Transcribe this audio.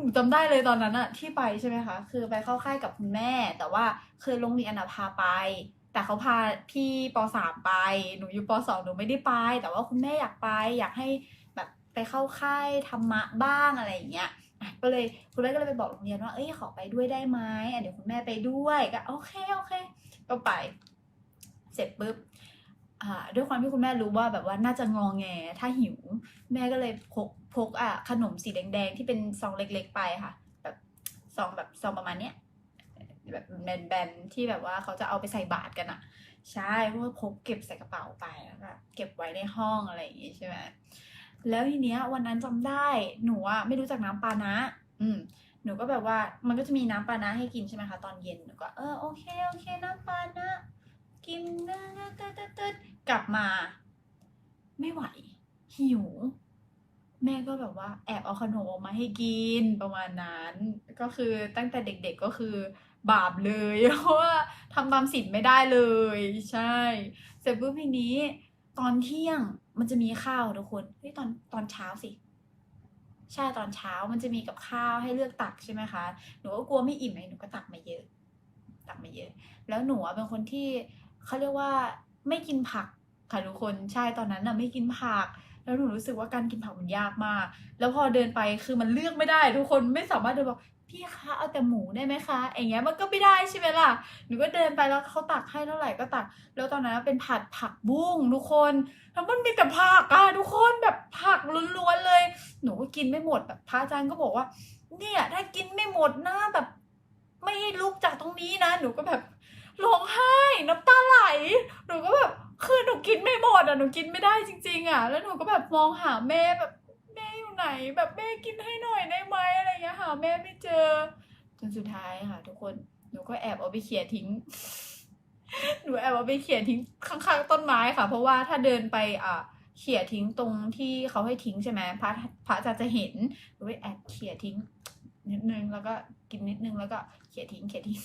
หนูจำได้เลยตอนนั้นอะที่ไปใช่ไหมคะ คือไปเข้าค่ายกับคุณแม่ แต่ว่าคือโรงเรียนอะพาไป แต่เขาพาพี่ปสามไป หนูอยู่ปสองหนูไม่ได้ไป แต่ว่าคุณแม่อยากไป อยากให้แบบไปเข้าค่ายธรรมะบ้างอะไรอย่างเงี้ยก็เลยคุณแม่ก็เลยไปบอกโรงเรียนว่า เอ้ยขอไปด้วยได้ไหมเดี๋ยวคุณแม่ไปด้วยก็โอเคโอเค ก็ไป เสร็จปุ๊บ ด้วยความที่คุณแม่รู้ว่าแบบว่าน่าจะงองแงถ้าหิว แม่ก็เลยพกพกอะขนมสีแดงๆ ที่เป็นซองเล็ก ๆ ไปค่ะ แบบซองแบบซองประมาณเนี้ยแบบแบนๆที่แบบว่าเขาจะเอาไปใส่บาตรกันอะ ใช่เพราะว่าพกเก็บใส่กระเป๋าไปแล้วก็เก็บไว้ในห้องอะไรอย่างงี้ใช่ไหมแล้วทีเนี้ยวันนั้นจำได้หนูอะไม่รู้จักน้ำปานะ อืมหนูก็แบบว่ามันก็จะมีน้ำปานะให้กินใช่ไหมคะตอนเย็นหนูก็เออโอเคโอเคน้ำปานะกิน กลับมา ไม่ไหว หิว แม่ก็แบบว่า แอบเอาขนมออกมาให้กินประมาณนั้น ก็คือตั้งแต่เด็กๆก็คือบาปเลยเพราะว่าทำตามศีลไม่ได้เลย ใช่ เสร็จปุ๊บทีนี้ ตอนเที่ยงมันจะมีข้าวทุกคนเฮ้ยตอนตอนเช้าสิใช่ตอนเช้ามันจะมีกับข้าวให้เลือกตักใช่ไหมคะ หนูก็กลัวไม่อิ่มไงหนูก็ตักมาเยอะ ตักมาเยอะ แล้วหนูเป็นคนที่เขาเรียกว่าไม่กินผัก ค่ะทุกคนใช่ตอนนั้นน่ะไม่กินผัก แล้วหนูรู้สึกว่าการกินผักมันยากมาก แล้วพอเดินไปคือมันเลือกไม่ได้ ทุกคนไม่สามารถเดินบอกพี่คะเอาแต่หมูได้ไหมคะอย่างเงี้ยมันก็ไม่ได้ใช่ไหมล่ะหนูก็เดินไปแล้วเขาตักให้เท่าไหร่ก็ตัก แล้วตอนนั้นเป็นผัดผักบุ้งทุกคนแล้วมันมีแต่ผักอะทุกคนแบบผักล้วนๆเลย หนูก็กินไม่หมดแบบพระอาจารย์ก็บอกว่า เนี่ยถ้ากินไม่หมดนะแบบ ไม่ให้ลุกจากตรงนี้นะ หนูก็แบบร้องไห้น้ำตาไหล หนูก็แบบ อะหนูกินไม่ได้จริง ๆอะแล้วหนูก็แบบมองหาแม่แบบแม่อยู่ไหน แบบแม่กินให้หน่อยได้ไหมอะไรเงี้ยหาแม่ไม่เจอจนสุดท้ายค่ะ ทุกคนหนูก็แอบเอาไปเขี่ยทิ้งหนูแอบเอาไปเขี่ยทิ้งข้างๆต้นไม้ค่ะ เพราะว่าถ้าเดินไปอะเขี่ยทิ้งตรงที่เขาให้ทิ้งใช่ไหมพระพระจาจะเห็นหนูไปแอบเขี่ยทิ้งนิดนึงแล้วก็กินนิดนึงแล้วก็เขี่ยทิ้งเขี่ยทิ้ง